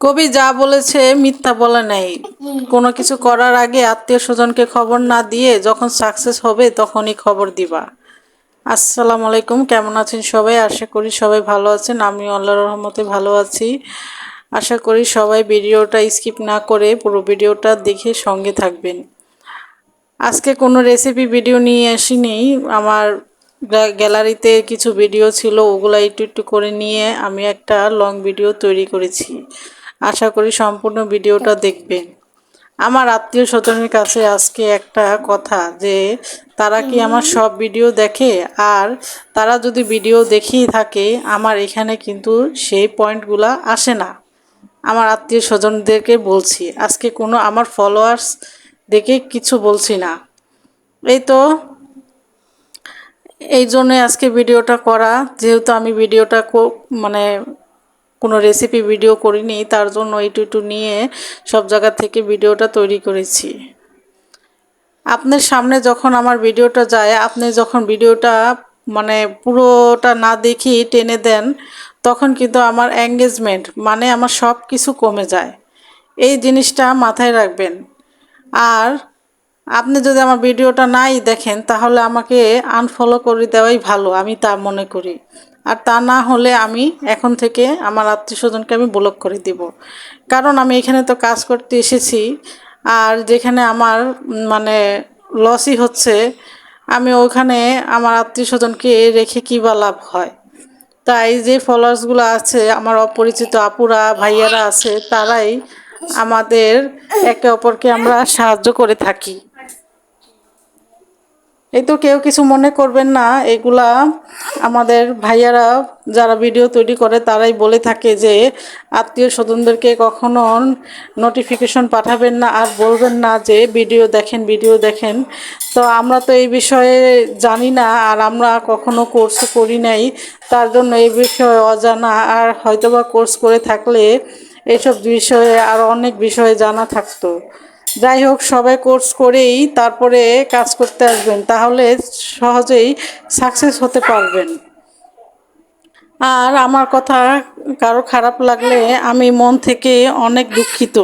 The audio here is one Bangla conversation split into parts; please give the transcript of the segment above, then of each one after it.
কবি যা বলেছে মিথ্যা বলে নাই। কোনো কিছু করার আগে আত্মীয় স্বজনকে খবর না দিয়ে যখন সাকসেস হবে তখনই খবর দিবা। আসসালামু আলাইকুম, কেমন আছেন সবাই? আশা করি সবাই ভালো আছেন। আমি আল্লাহর রহমতে ভালো আছি। আশা করি সবাই ভিডিওটা স্কিপ না করে পুরো ভিডিওটা দেখে সঙ্গে থাকবেন। আজকে কোনো রেসিপি ভিডিও নিয়ে আসিনি। আমার গ্যালারিতে কিছু ভিডিও ছিল, ওগুলো একটু একটু করে নিয়ে আমি একটা লং ভিডিও তৈরি করেছি। আশা করি সম্পূর্ণ ভিডিওটা দেখবেন। আমার আত্মীয় স্বজনের কাছে আজকে একটা কথা যে তারা কি আমার সব ভিডিও দেখে? আর তারা যদি ভিডিও দেখেই থাকে আমার এখানে কিন্তু সেই পয়েন্টগুলা আসে না। আমার আত্মীয় স্বজনদেরকে বলছি আজকে কোনো আমার ফলোয়ার্স দেখে কিছু বলছি না। এই তো এই জন্য আজকে ভিডিওটা করা। যেহেতু আমি ভিডিওটা কো- মানে কোনো রেসিপি ভিডিও করিনি, তার জন্য একটু একটু নিয়ে সব জায়গা থেকে ভিডিওটা তৈরি করেছি। আপনার সামনে যখন আমার ভিডিওটা যায়, আপনি যখন ভিডিওটা মানে পুরোটা না দেখি টেনে দেন, তখন কিন্তু আমার এঙ্গেজমেন্ট মানে আমার সব কিছু কমে যায়। এই জিনিসটা মাথায় রাখবেন। আর আপনি যদি আমার ভিডিওটা নাই দেখেন, তাহলে আমাকে আনফলো করে দেওয়াই ভালো, আমি তা মনে করি। আর তা না হলে আমি এখন থেকে আমার আত্মীয় স্বজনকে আমি ব্লক করে দিব। কারণ আমি এখানে তো কাজ করতে এসেছি, আর যেখানে আমার মানে লসই হচ্ছে, আমি ওখানে আমার আত্মীয় স্বজনকে রেখে কী বা লাভ হয়? তাই যে ফলোয়ার্সগুলো আছে, আমার অপরিচিত আপুরা, ভাইয়ারা আছে, তারাই আমাদের একে অপরকে আমরা সাহায্য করে থাকি। এই তো কেউ কিছু মনে করবেন না, এগুলা আমাদের ভাইয়ারা যারা ভিডিও তৈরি করে তারাই বলে থাকে যে আত্মীয় স্বজনদেরকে কখনো নোটিফিকেশন পাঠাবেন না আর বলবেন না যে ভিডিও দেখেন ভিডিও দেখেন। তো আমরা তো এই বিষয়ে জানি না আর আমরা কখনো কোর্স করি নাই, তার জন্য এই বিষয়ে অজানা আর হয়তোবা কোর্স করে থাকলে এইসব বিষয়ে আরও অনেক বিষয়ে জানা থাকতো। যাই হোক সবাই কোর্স করেই তারপরে কাজ করতে আসবেন, তাহলে সহজেই সাকসেস হতে পারবেন। আর আমার কথা কারও খারাপ লাগলে আমি মন থেকে অনেক দুঃখিত,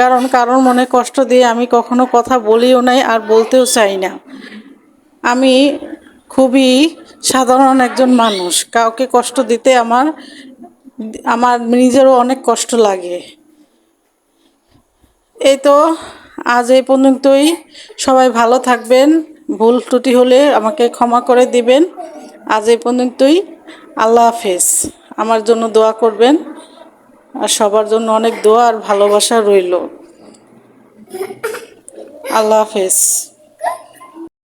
কারণ কারোর মনে কষ্ট দিয়ে আমি কখনো কথা বলিও নাই আর বলতেও চাই না। আমি খুবই সাধারণ একজন মানুষ, কাউকে কষ্ট দিতে আমার আমার নিজেরও অনেক কষ্ট লাগে। এই তো, আজ এই পর্যন্তই। সবাই ভালো থাকবেন। ভুল ত্রুটি হলে আমাকে ক্ষমা করে দিবেন। আজ এই পর্যন্তই। আল্লাহ হাফেজ। আমার জন্য দোয়া করবেন। আর সবার জন্য অনেক দোয়া আর ভালোবাসা রইল। আল্লাহ হাফেজ।